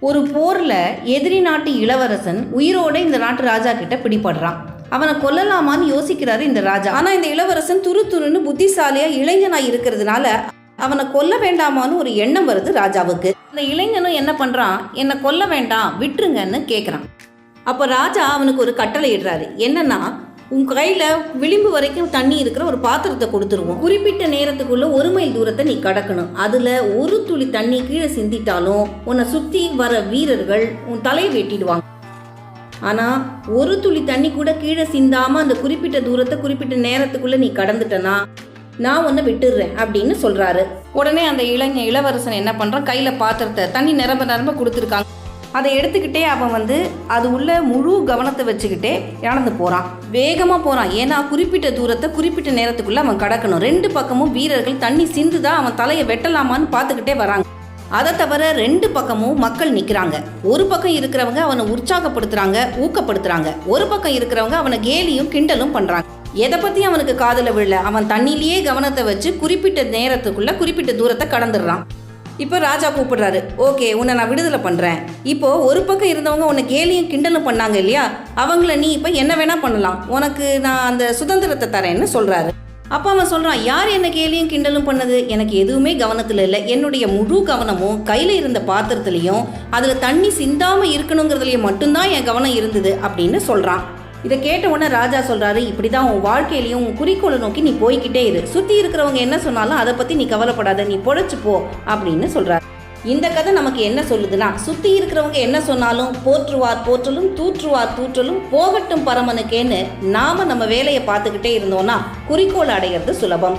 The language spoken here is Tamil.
ஒரு போரில் எதிரி நாட்டு இளவரசன் உயிரோட இந்த நாட்டு ராஜா கிட்ட பிடிபடுறான். அவனை கொல்லலாமான்னு யோசிக்கிறாரு இந்த ராஜா. ஆனால் இந்த இளவரசன் துரு துருன்னு புத்திசாலியா இளைஞனா இருக்கிறதுனால அவனை கொல்ல வேண்டாமான்னு ஒரு எண்ணம் வருது ராஜாவுக்கு. அந்த இளைஞனும் என்ன பண்றான்? என்னை கொல்ல வேண்டாம் விட்டுருங்கன்னு கேட்குறான் அப்போ ராஜா அவனுக்கு ஒரு கட்டளை இடுறாரு. என்னன்னா உன் கையில் விளிம்பு வரைக்கும் தண்ணி இருக்கிற ஒரு பாத்திரத்தை கொடுத்துருவோம். குறிப்பிட்ட நேரத்துக்குள்ள ஒரு மைல் தூரத்தை நீ கடக்கணும். அதில் ஒரு துளி தண்ணி கீழே சிந்திட்டாலும் உன்னை சுற்றி வர வீரர்கள் உன் தலையை வெட்டிடுவாங்க. ஆனால் ஒரு துளி தண்ணி கூட கீழே சிந்தாமல் அந்த குறிப்பிட்ட தூரத்தை குறிப்பிட்ட நேரத்துக்குள்ளே நீ கடந்துட்டனா நான் உன்னை விட்டுடுறேன் அப்படின்னு சொல்கிறாரு உடனே அந்த இளைஞ இளவரசன் என்ன பண்ணுறான் கையில் பாத்திரத்தை தண்ணி நிரம்ப நிரம்ப கொடுத்துருக்காங்க. அதை எடுத்துக்கிட்டே அவன் வந்து அது உள்ள முழு கவனத்தை வச்சுக்கிட்டே நடந்து போகிறான் வேகமாக போகிறான் ஏன்னா குறிப்பிட்ட தூரத்தை குறிப்பிட்ட நேரத்துக்குள்ளே அவன் கடக்கணும். ரெண்டு பக்கமும் வீரர்கள் தண்ணி சிந்து தான் அவன் தலையை வெட்டலாமான்னு பார்த்துக்கிட்டே வராங்க. அதை தவிர ரெண்டு பக்கமும் மக்கள் நிற்கிறாங்க ஒரு பக்கம் இருக்கிறவங்க அவனை உற்சாகப்படுத்துகிறாங்க ஊக்கப்படுத்துகிறாங்க ஒரு பக்கம் இருக்கிறவங்க அவனை கேலியும் கிண்டலும் பண்ணுறாங்க எதை பற்றி அவனுக்கு காதில் விழல? அவன் தண்ணியிலேயே கவனத்தை வச்சு குறிப்பிட்ட நேரத்துக்குள்ளே குறிப்பிட்ட தூரத்தை கடந்துடுறான். இப்போ ராஜா கூப்பிடுறாரு. ஓகே உன்னை நான் விடுதலை பண்ணுறேன் இப்போ ஒரு பக்கம் இருந்தவங்க உன்னை கேலியும் கிண்டலும் பண்ணாங்க இல்லையா? அவங்கள நீ இப்போ என்ன வேணா பண்ணலாம். உனக்கு நான் அந்த சுதந்திரத்தை தரேன்னு சொல்கிறாரு அப்போ அவன் சொல்கிறான் யார் என்ன கேலியும் கிண்டலும் பண்ணது? எனக்கு எதுவுமே கவனத்தில் இல்லை. என்னுடைய முழு கவனமும் கையில் இருந்த பாத்திரத்துலேயும் அதில் தண்ணி சிந்தாமல் இருக்கணுங்கிறதுலையும் மட்டும்தான் என் கவனம் இருந்தது அப்படின்னு சொல்கிறான் இதை கேட்ட உடனே ராஜா சொல்கிறார் இப்படி தான் உன் வாழ்க்கையிலையும் உன் குறிக்கோளை நோக்கி நீ போய்கிட்டே இரு. சுற்றி இருக்கிறவங்க என்ன சொன்னாலும் அதை பற்றி நீ கவலைப்படாத நீ பொழைச்சி போ அப்படின்னு சொல்கிறாரு இந்த கதை நமக்கு என்ன சொல்லுதுன்னா சுத்தி இருக்கிறவங்க என்ன சொன்னாலும் போற்றுவார் போற்றலும் தூற்றுவார் தூற்றலும் போகட்டும் பரமனுக்கேன்னு நாம நம்ம வேலையை பார்த்துக்கிட்டே இருந்தோம்னா குறிக்கோள் அடையிறது சுலபம்.